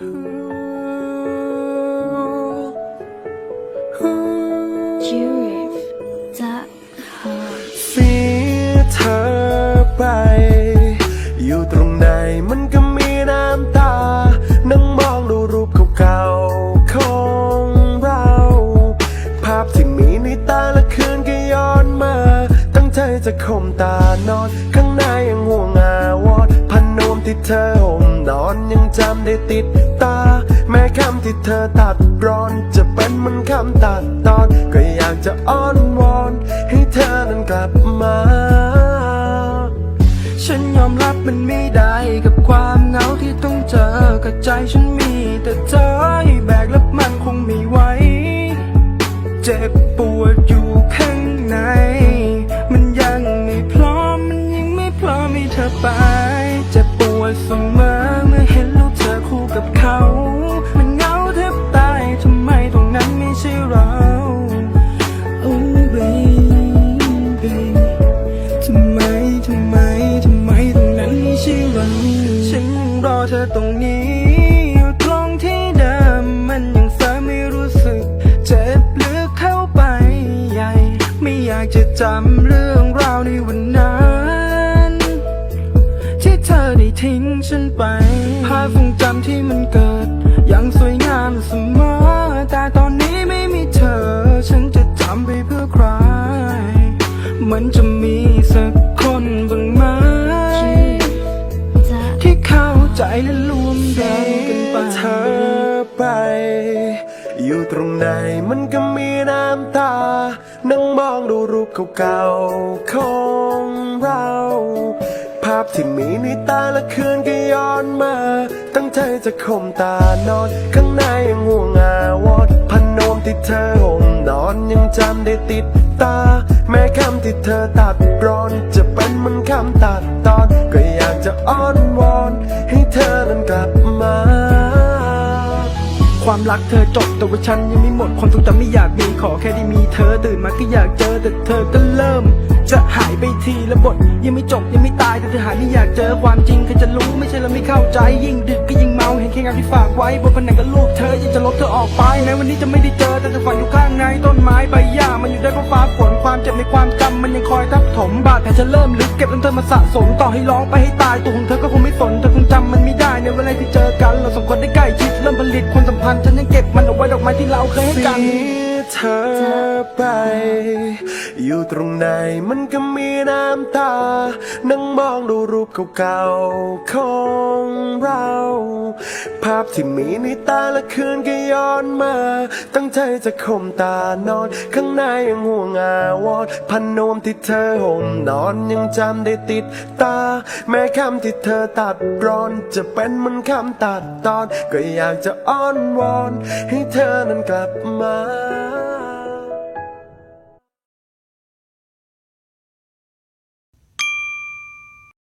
สีเธอไป อยู่ตรงไหนมันก็มีน้ำตา นั่งมองดูรูปเก่าๆของเรา ภาพที่มีในตาละคืนก็ย้อนมา ตั้งใจจะข่มตานอน ข้างในยังห่วงอาวอดพนมที่เธอ อนยังจำได้ติดตา แม้คำที่เธอตัดร้อน จะเป็นมันคำตัดตอน ก็อยากจะอ้อนวอน ให้เธอนั้นกลับมา ฉันยอมรับมันไม่ได้กับความเหงาที่ต้องเจอกับใจฉันมีแต่เธอให้แบกแล้วมันคงไม่ไหว เจ็บปวดอยู่ข้า นั้นไม่ใช่เราฉันยังรอเธอตรงนี้อยู่ตรงที่เดิมมันยังฟ้อไม่รู้สึก เจ็บลึกเข้าไปใหญ่ ไม่อยากจะจำเรื่องราวในวันนั้น ที่เธอได้ทิ้งฉันไป ภาพทรงจำที่มันเกิด ยังสวยงามเสมอ แต่ตอนนี้ไม่มีเธอ ฉันจะจำไปเพื่อใครเหมันจะมีสัก ใจและรวมรงกันไปเธอไป อยู่ตรงไหนมันก็มีน้ำตา นั่งมองดูรูปเก่าๆของเรา ภาพที่มีในตาละคืนก็ย้อนมา ตั้งใจจะข่มตานอน ข้างในยังห่วงอาวรณ์พันนมที่เธอห่มนอนยังจำได้ติดตา แม้คำที่เธอตัดร้อน จะเป็นเหมันคำตัดตอน ก็อยากจะอ้อนวอน ความรักเธอจบแต่ว่าฉันยังไม่หมด ความทรงจำไม่อยากมีขอแค่ได้มีเธอตื่นมาก็อยากเจอแต่เธอก็เริ่ม จะหายไปทีละบท ยังไม่จบยังไม่ตายแต่เธอหายไม่อยากเจอความจริงใครจะรู้ไม่ใช่เราไม่เข้าใจ ยิ่งดึกก็ยิ่งเมาเห็นแค่งานที่ฝากไว้บนผนังก็ลูกเธอยังจะลบเธอออกไปแม้วันนี้จะไม่ได้เจอแต่เธอฝันอยู่ข้าง ในต้นไม้ใบหญ้ามันอยู่ได้เพราะฟ้าฝนความเจ็บในความจำมันยังคอยทับถมบาดแผลจะเริ่มลึกเก็บจนเธอมาสะสมต่อให้ร้องไปให้ตายตัวของเธอก็คงไม่สนเธอคงจำมันไม่ได้ในเวลาที่เจอกัน เราสองคนได้ใกล้ชิดเริ่มผลิตความสัมพันธ์ฉันยังเก็บมันเอาไว้ดอกไม้ที่เราเคยให้กันเสียเธอไป อยู่ตรงไหนมันก็มีน้ำตา นั่งมองดูรูปเก่าๆของเรา ภาพที่มีในตาละคืนก็ย้อนมา ตั้งใจจะข่มตานอน ข้างในยังห่วงอาวอนพันนวมที่เธอห่มนอนยังจำได้ติดตา แม้คำที่เธอตัดร้อน จะเป็นมันคำตัดตอน ก็อยากจะอ้อนวอน ให้เธอนั้นกลับมา